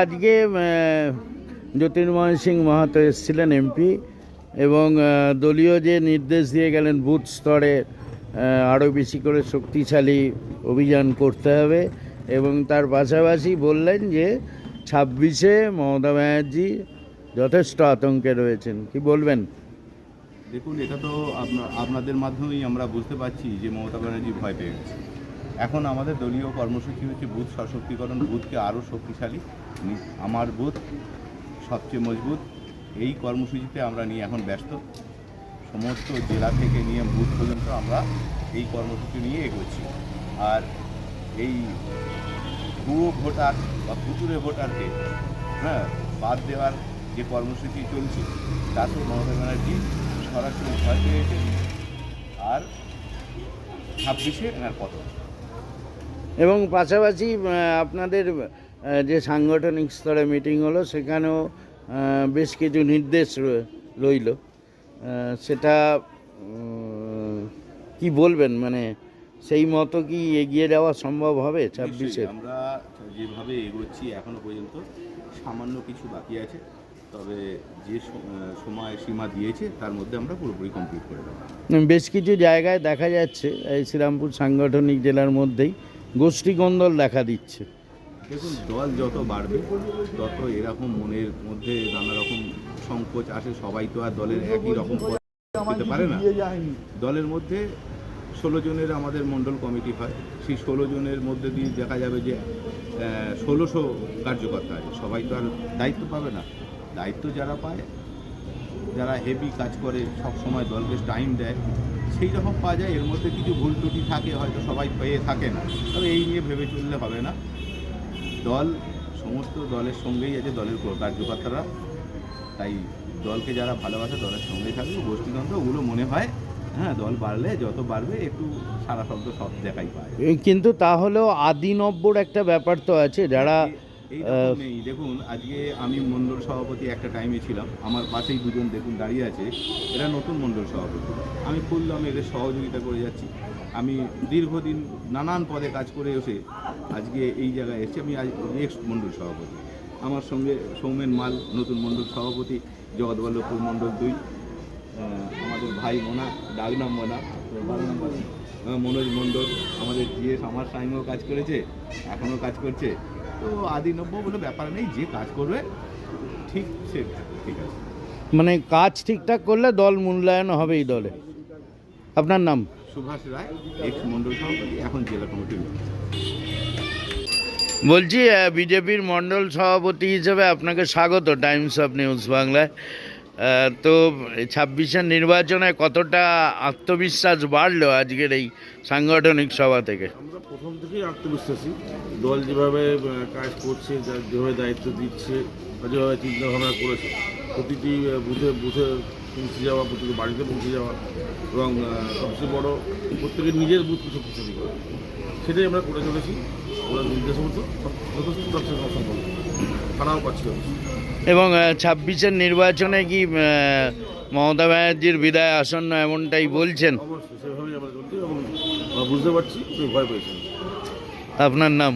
আজকে জ্যোতির্ময় সিং মাহাতো এসেছিলেন এমপি এবং দলীয় যে নির্দেশ দিয়ে গেলেন বুথ স্তরে আরও বেশি করে শক্তিশালী অভিযান করতে হবে এবং তার পাশাপাশি বললেন যে ছাব্বিশে মমতা ব্যানার্জি যথেষ্ট আতঙ্কে রয়েছেন। কি বলবেন? দেখুন, এটা তো আপনা- আপনাদের মাধ্যমেই আমরা বুঝতে পারছি যে মমতা ব্যানার্জি ভয় পেয়ে গেছে। এখন আমাদের দলীয় কর্মসূচি হচ্ছে বুথ সশক্তিকরণ, বুথকে আরও শক্তিশালী। আমার বুথ সবচেয়ে মজবুত। এই কর্মসূচিতে আমরা নিয়ে এখন ব্যস্ত। সমস্ত জেলা থেকে নিয়ে বুথ পর্যন্ত আমরা এই কর্মসূচি নিয়ে এগোচ্ছি। আর এই ভুয়ো ভোটার বা ফুতুরে ভোটারকে হ্যাঁ বাদ দেওয়ার যে কর্মসূচি চলছে তাতে মমতা ব্যানার্জি সরাসরি ভয় পেয়েছে আর ছাব্বিশে এনার পতন। এবং পাশাপাশি আপনাদের যে সাংগঠনিক স্তরে মিটিং হলো সেখানেও বেশ কিছু নির্দেশ রইল। সেটা কি বলবেন? মানে সেই মতো কি এগিয়ে যাওয়া সম্ভব হবে ছাব্বিশে? আমরা যেভাবে এগোচ্ছি এখনও পর্যন্ত সামান্য কিছু বাকি আছে। তবে যে সময় সীমা দিয়েছে তার মধ্যে আমরা পুরোপুরি কমপ্লিট করে দেবো। বেশ কিছু জায়গায় দেখা যাচ্ছে এই শ্রীরামপুর সাংগঠনিক জেলার মধ্যেই। গোষ্ঠী কোন্দল দেখা দিচ্ছে। দেখুন, দল যত বাড়বে, তত এরকম মনের মধ্যে নানা রকম সংকোচ আসে। সবাই তো আর দলের একই রকম যেতে পারে না। দলের মধ্যে ষোলো জনের আমাদের মণ্ডল কমিটি হয়। সেই ষোলো জনের মধ্যে দিয়ে দেখা যাবে যে ষোলোশো কার্যকর্তা আছে। সবাই তো আর দায়িত্ব পাবে না। দায়িত্ব যারা পায় যারা হেভি কাজ করে সব সময় দলকে টাইম দেয় সেই রকম পাওয়া যায় এর মধ্যে কিছু ভুল ত্রুটি থাকে হয়তো সবাই পেয়ে থাকে না। তবে এই নিয়ে ভেবে চললে হবে না। দল সমস্ত দলের সঙ্গেই আছে দলের কার্যকর্তারা। তাই দলকে যারা ভালোবাসে দলের সঙ্গেই থাকবে। গোষ্ঠীতন্ত্র ওগুলো মনে হয় হ্যাঁ দল বাড়লে যত বাড়বে একটু সারা শব্দ সব দেখাই পায়। কিন্তু তাহলেও আদি নব্বর একটা ব্যাপার তো আছে যারা এই দেখুন আজকে আমি মণ্ডল সভাপতি একটা টাইমে ছিলাম। আমার পাশেই দুজন দেখুন দাঁড়িয়ে আছে। এরা নতুন মণ্ডল সভাপতি। আমি খুললাম এদের সহযোগিতা করে যাচ্ছি। আমি দীর্ঘদিন নানান পদে কাজ করে এসে আজকে এই জায়গায় এসেছি। আমি আজ নেক্সট মণ্ডল সভাপতি। আমার সঙ্গে সৌমেন মাল নতুন মণ্ডল সভাপতি জগৎবল্লভপুর মণ্ডল দুই। আমাদের ভাই মোনা ডাকনাম মোনা। মনোজ মণ্ডল আমাদের জিএস আমার সাইমও কাজ করেছে এখনও কাজ করছে। তো আদি নব্য বলে ব্যাপার নেই যে কাজ করবে ঠিক সে ঠিক আছে। মানে কাজ ঠিকঠাক করলে দল মূল্যায়ন হবে এই দলে। আপনার নাম? সুভাষ রায় এক্স মন্ডল সভাপতি এখন জেলা কমিটির বলছি বিজেপির মণ্ডল সভাপতি হিসেবে আপনাকে স্বাগত টাইমস অফ নিউজ বাংলায়। তো ছাব্বিশের নির্বাচনে কতটা আত্মবিশ্বাস বাড়লো আজকের এই সাংগঠনিক সভা থেকে? আমরা প্রথম থেকেই আত্মবিশ্বাসী। দল যেভাবে কাজ করছে যেভাবে দায়িত্ব দিচ্ছে বা যেভাবে চিন্তা ভাবনা করেছে, প্রতিটি বুথে বুথে পৌঁছে যাওয়া, প্রতিটি বাড়িতে পৌঁছে যাওয়া এবং সবচেয়ে বড় প্রত্যেকের নিজের বুথ বুথকে শক্তিশালী করা। সেটাই আমরা করে চলেছি। ওরা নির্দেশ মতো যথেষ্ট সুরক্ষা সম্ভব। খারাপ পাচ্ছি। এবং ছাব্বিশের নির্বাচনে কি মমতা ব্যানার্জির বিদায় আসন্ন এমনটাই বলছেন? বুঝতে পারছি আপনার নাম?